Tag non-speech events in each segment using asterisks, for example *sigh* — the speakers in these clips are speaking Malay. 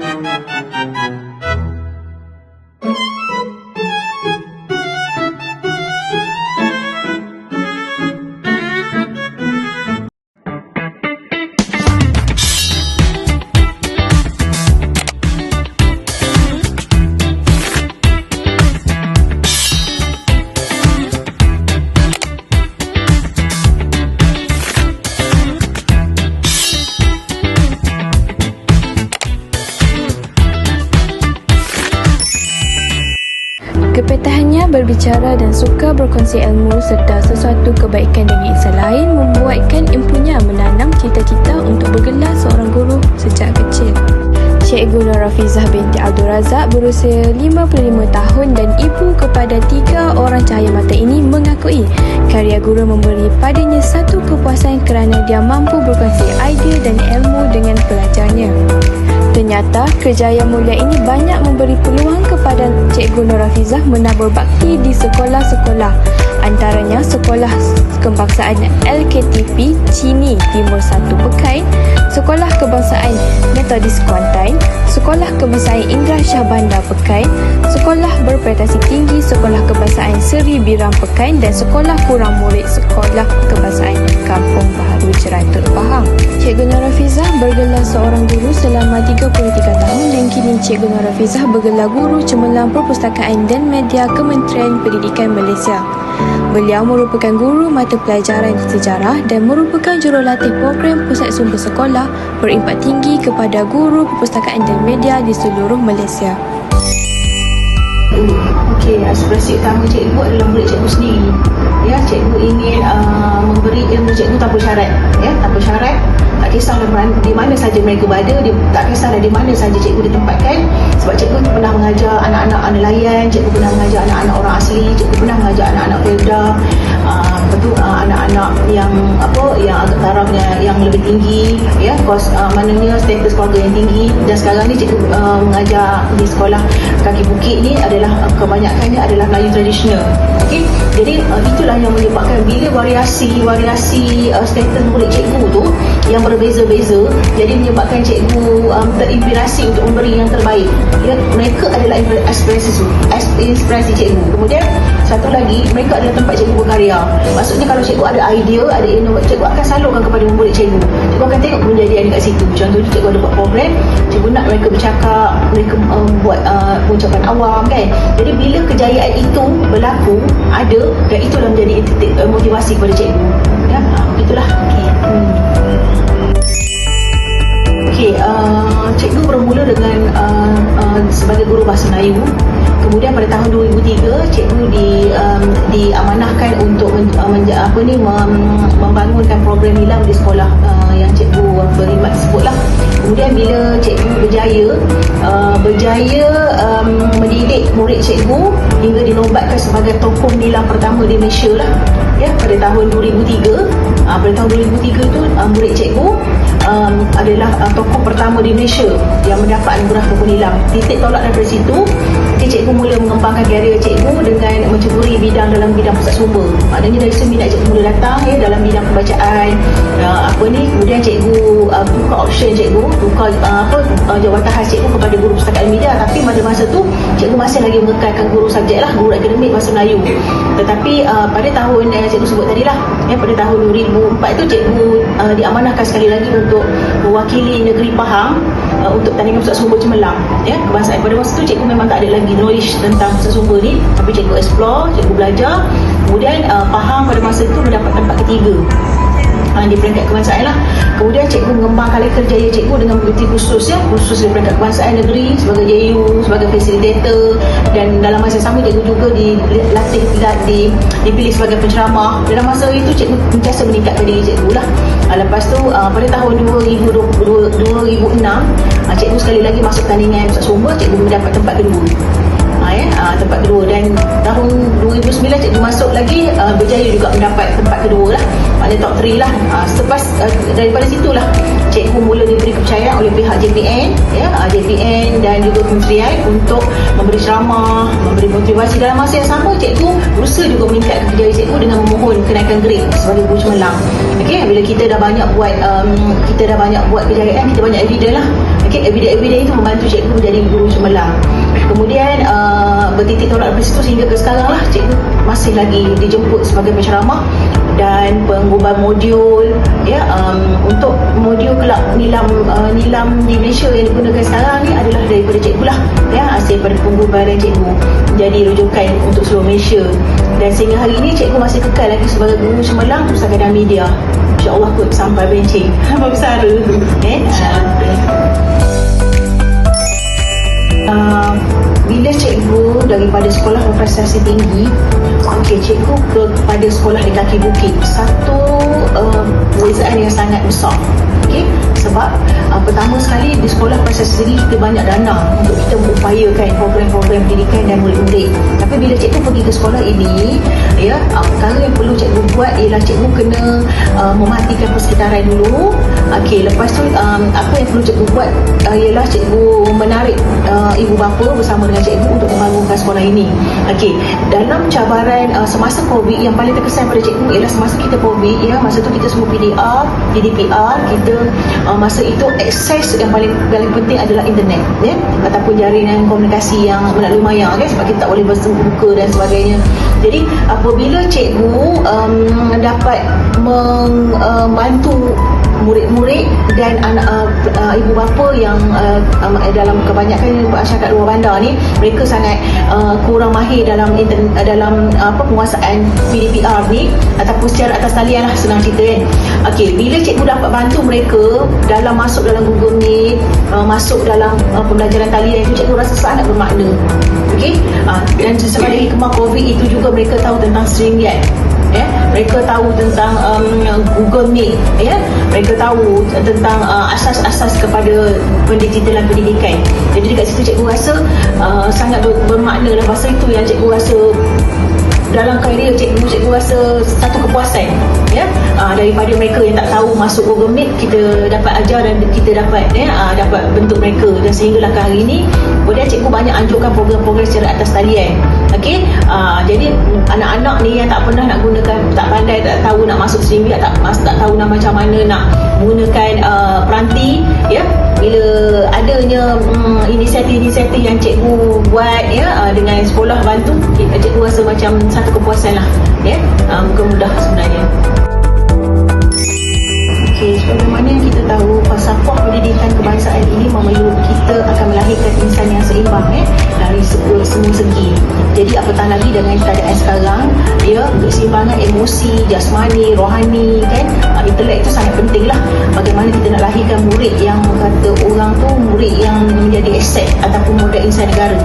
Thank you. Berbicara dan suka berkongsi ilmu serta sesuatu kebaikan bagi insan lain membuatkan impunya menanam cita-cita untuk bergelar seorang guru sejak kecil. Cikgu Nur Rafizah binti Abdul Razak berusia 55 tahun dan ibu kepada tiga orang cahaya mata ini mengakui karya guru memberi padanya satu kepuasan kerana dia mampu berkongsi idea dan ilmu dengan pelajarnya. Ternyata kerjaya mulia ini banyak memberi Cikgu Nur Hafizah menabur bakti di sekolah-sekolah. Antaranya Sekolah Kebangsaan LKTP Cini Timur 1 Pekai, Sekolah Kebangsaan Metodis Kuantan, Sekolah Kebangsaan Indra Shah Bandar Pekai, Sekolah Berprestasi Tinggi Sekolah Kebangsaan Seri Biram Pekai dan Sekolah Kurang Murid Sekolah Kebangsaan Kampung Baharu Cerantut bergelar seorang guru selama 33 tahun dan kini Cikgu Nur Hafizah bergelar guru cemerlang perpustakaan dan media Kementerian Pendidikan Malaysia. Beliau merupakan guru mata pelajaran sejarah dan merupakan jurulatih program Pusat Sumber Sekolah berimpak tinggi kepada guru perpustakaan dan media di seluruh Malaysia. Okey, aspirasi utama cikgu adalah murid cikgu sendiri. Ya, cikgu ingin uh, memberi ilmu cikgu tanpa syarat, ya, tanpa syarat. Tak mana- di mana saja mereka berada, di, tak kisahlah di mana saja cikgu ditempatkan. Sebab cikgu pernah mengajar anak-anak nelayan, cikgu pernah mengajar anak-anak orang asli, cikgu pernah mengajar anak-anak Felda, uh, betul uh, anak-anak yang apa yang agak tarafnya yang lebih tinggi, ya, kos uh, maknanya status keluarga yang tinggi. Dan sekarang ni cikgu uh, mengajar di sekolah kaki bukit ni adalah uh, kebanyakannya adalah Melayu tradisional. Okey. Jadi uh, itulah yang menyebabkan bila variasi variasi uh, status murid cikgu tu yang berbeza-beza jadi menyebabkan cikgu um, terinspirasi untuk memberi yang terbaik. Ya, mereka adalah inspir- inspirasi as- inspirasi cikgu. Kemudian satu lagi mereka adalah tempat cikgu berkarya. Maksudnya kalau cikgu ada idea, ada inovasi, cikgu akan salurkan kepada murid cikgu. Cikgu akan tengok kejadian dekat situ. Contohnya cikgu ada buat program, cikgu nak mereka bercakap, mereka um, buat uh, ucapan awam kan. Jadi bila kejayaan itu berlaku, ada dan itulah menjadi titik uh, motivasi kepada cikgu. Ya, itulah. Okay. Okey, uh, cikgu bermula dengan uh, uh, sebagai guru bahasa Melayu. Kemudian pada tahun 2003 cikgu di um, diamanahkan untuk uh, menja, apa ni mem, membangunkan program nilam di sekolah uh, yang cikgu berkhidmat sebutlah. Kemudian bila cikgu berjaya uh, berjaya um, mendidik murid cikgu hingga dinobatkan sebagai tokoh nilam pertama di Malaysia lah. Ya, pada tahun 2003 uh, pada tahun 2003 tu uh, murid cikgu um, adalah uh, tokoh pertama di Malaysia yang mendapat anugerah tokoh nilam. Titik tolak daripada situ, okay, cikgu mula mengembangkan karier cikgu dengan menceburi bidang dalam bidang pusat sumber. Maknanya dari seminat cikgu mula datang ya dalam bidang pembacaan uh, apa ni, kemudian cikgu uh, buka option cikgu, buka uh, apa uh, jawatan khas cikgu kepada guru pustakaan media tapi pada masa tu cikgu masih lagi mengekalkan guru subjek lah, guru akademik bahasa Melayu. Tetapi uh, pada tahun yang cikgu sebut tadi lah, ya, pada tahun 2004 tu cikgu uh, diamanahkan sekali lagi untuk mewakili negeri Pahang uh, untuk tandingan pusat sumber cemerlang ya. Kebangsaan pada masa tu cikgu memang tak ada lagi knowledge tentang pusat sumber ni. Tapi cikgu explore cikgu belajar. Kemudian uh, Pahang pada masa tu mendapat tempat ketiga uh, di peringkat kebangsaan lah kemudian cikgu mengembangkan lagi kerjaya cikgu dengan begitu khusus ya khusus di peringkat kebangsaan negeri sebagai JU sebagai facilitator dan dalam masa yang sama cikgu juga dilatih di, dipilih sebagai penceramah. Dalam masa itu cikgu sentiasa meningkatkan diri cikgu lah. Uh, lepas tu uh, pada tahun 2020, 2006 uh, cikgu sekali lagi masuk tandingan pusat sumber cikgu mendapat tempat kedua Ha, tempat kedua. Dan tahun 2009 cikgu masuk lagi uh, berjaya juga mendapat tempat kedua lah. Maknanya top 3 lah. Ha, selepas uh, daripada situlah cikgu mula diberi kepercayaan oleh pihak JPN ya, uh, JPN dan juga kementerian untuk memberi ceramah memberi motivasi. Dalam masa yang sama cikgu berusaha juga meningkatkan kerjaya cikgu dengan memohon kenaikan grade sebagai guru cemerlang okay, bila kita dah banyak buat um, kita dah banyak buat kejayaan kita banyak evidence lah. Okey, everyday-everyday itu membantu cikgu menjadi guru cemerlang. Kemudian uh, bertitik tolak dari situ sehingga ke sekarang lah cikgu masih lagi dijemput sebagai penceramah dan pengubah modul ya um, untuk modul kelab nilam uh, nilam di Malaysia yang digunakan sekarang ni adalah daripada cikgu lah ya hasil daripada pengubahan cikgu jadi rujukan untuk seluruh Malaysia. Dan sehingga hari ini cikgu masih kekal lagi sebagai guru cemerlang pusaka dan media. InsyaAllah kot sampai bencing. *laughs* Membesar eh? Uh, bila cikgu daripada sekolah berprestasi tinggi okey cikgu kepada sekolah di kaki bukit. Satu uh, perbezaan yang sangat besar. Okey sebab uh, pertama sekali di sekolah prestasi tinggi kita banyak dana untuk kita mengupayakan program-program pendidikan dan murid-murid tapi bila cikgu pergi ke sekolah ini ya uh, perkara yang perlu cikgu buat ialah cikgu kena uh, mematikan persekitaran dulu. Okey lepas tu um, apa yang perlu cikgu buat uh, ialah cikgu menarik uh, ibu bapa bersama dengan cikgu untuk membangunkan sekolah ini. Okey, dalam cabaran uh, semasa COVID yang paling terkesan pada cikgu ialah semasa kita COVID ya, masa tu kita semua PDR, DDPR, kita uh, masa itu akses yang paling paling penting adalah internet ya ataupun jaringan komunikasi yang melalui maya kan sebab kita tak boleh bersemuka dan sebagainya. Jadi apabila cikgu um, dapat membantu murid-murid dan anak uh, uh, ibu bapa yang uh, um, dalam kebanyakan masyarakat luar bandar ni mereka sangat uh, kurang mahir dalam intern, uh, dalam uh, apa penguasaan PDPR ni ataupun secara atas talian lah senang cerita kan okey bila cikgu dapat bantu mereka dalam masuk dalam Google Meet uh, masuk dalam uh, pembelajaran talian itu cikgu rasa sangat bermakna. Okey? Uh, dan sebagai hikmah COVID itu juga mereka tahu tentang StreamYard ya mereka tahu tentang um, Google Meet. Ya mereka tahu tentang uh, asas-asas kepada pendigitalan pendidikan. Jadi dekat situ cikgu rasa uh, sangat ber- bermakna dan masa itu yang cikgu rasa dalam karier cikgu cikgu rasa satu kepuasan ya. Uh, daripada mereka yang tak tahu masuk Google Meet kita dapat ajar dan kita dapat ya uh, dapat bentuk mereka. Dan sehinggalah ke hari ini kemudian cikgu banyak anjurkan program-program secara atas talian okey? Uh, jadi anak-anak ni yang tak pernah nak gunakan tak pandai tak tahu nak masuk sini tak tak tahu nak macam mana nak menggunakan uh, peranti ya bila adanya um, inisiatif-inisiatif yang cikgu buat ya uh, dengan sekolah bantu cikgu rasa macam satu kepuasan lah ya. Uh, bukan mudah sebenarnya. Okey, sebagaimana yang kita tahu falsafah pendidikan kebangsaan ini memerlu kita akan melahirkan insan yang seimbang eh dari semua, semua segi. Jadi apatah lagi dengan keadaan sekarang, ya keseimbangan emosi, jasmani, rohani kan, uh, intelek itu sangat penting lah. Bagaimana kita nak lahirkan murid yang kata orang tu murid yang menjadi aset ataupun modal insan negara.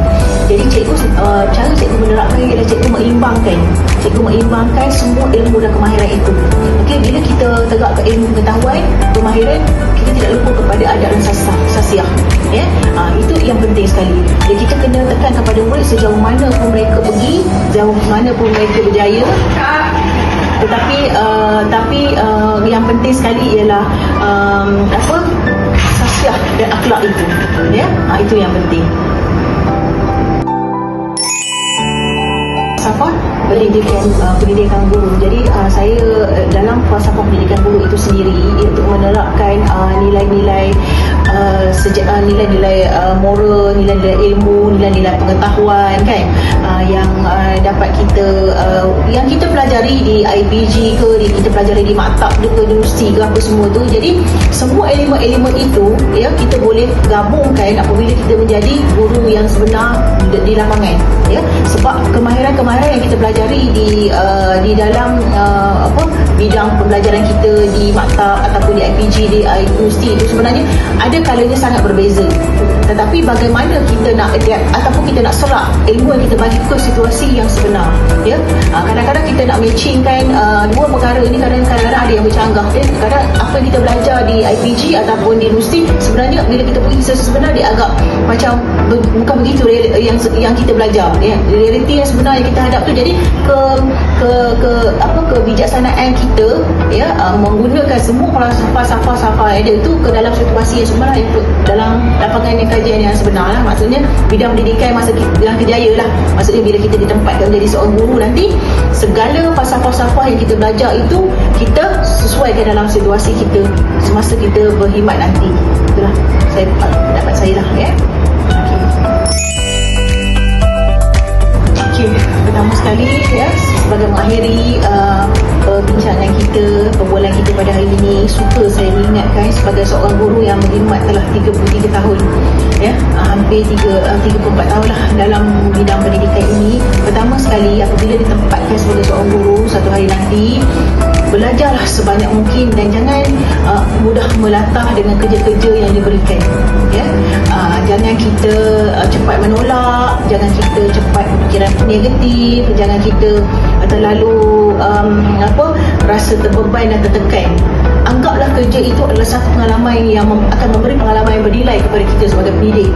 Jadi cikgu uh, cara cikgu menerapkan ialah cikgu mengimbangkan. Cikgu mengimbangkan semua ilmu dan kemahiran itu. Okey, bila kita tegakkan ilmu pengetahuan, kemahiran, kita tidak lupa kepada adab dan sasa, sasiah. Ya, ha, itu yang penting sekali. Jadi kita kena tekan kepada murid sejauh mana pun mereka pergi, sejauh mana pun mereka berjaya. Tetapi uh, tapi uh, yang penting sekali ialah um, apa? Sasiah dan akhlak itu. Ya, ha, itu yang penting. Falsafah pendidikan uh, pendidikan guru. Jadi uh, saya uh, dalam falsafah pendidikan guru itu sendiri untuk menerapkan uh, nilai-nilai uh, sejak uh, nilai-nilai uh, moral, nilai-nilai ilmu, nilai-nilai pengetahuan kan uh, yang uh, dapat kita uh, yang kita pelajari di IPG ke di, kita pelajari di maktab ke universiti ke apa semua tu. Jadi semua elemen-elemen itu ya kita boleh gabungkan apabila kita menjadi guru yang sebenar di, di lapangan ya sebab kemahiran-kemahiran yang kita pelajari di uh, di dalam uh, apa bidang pembelajaran kita di maktab ataupun di IPG di uh, universiti itu sebenarnya ada kalanya sangat berbeza. Tetapi bagaimana kita nak adapt ataupun kita nak serap ilmu yang kita bagi ke situasi yang sebenar ya? Uh, kadang-kadang kita nak matchingkan uh, dua perkara ini kadang-kadang ada yang bercanggah ya? Kadang apa yang kita belajar di IPG ataupun di universiti sebenarnya bila kita pergi sebenar dia agak macam bukan begitu yang yang kita belajar ya? Realiti yang sebenar yang kita hadap tu. Jadi ke ke ke apa kebijaksanaan kita ya uh, menggunakan semua falsafah-falsafah yang ada itu ke dalam situasi yang sebenar untuk dalam lapangan kajian-kajian yang sebenar lah. Maksudnya bidang pendidikan masa kita, dalam kejaya lah. Maksudnya bila kita ditempatkan menjadi seorang guru nanti segala falsafah-falsafah yang kita belajar itu kita sesuaikan dalam situasi kita semasa kita berkhidmat nanti. Itulah saya pendapat saya lah ya pertama sekali ya sebagai mengakhiri uh, perbincangan kita, perbualan kita pada hari ini suka saya mengingatkan sebagai seorang guru yang berkhidmat telah 33 tahun ya, uh, hampir 3 uh, 34 tahun lah dalam bidang pendidikan ini. Pertama sekali apabila ditempatkan sebagai seorang guru satu hari nanti belajarlah sebanyak mungkin dan jangan uh, mudah melatah dengan kerja-kerja yang diberikan ya? Uh, jangan kita uh, cepat menolak jangan kita cepat berfikiran negatif jangan kita uh, terlalu um, apa rasa terbeban dan tertekan. Anggaplah kerja itu adalah satu pengalaman yang mem- akan memberi pengalaman yang bernilai kepada kita sebagai pendidik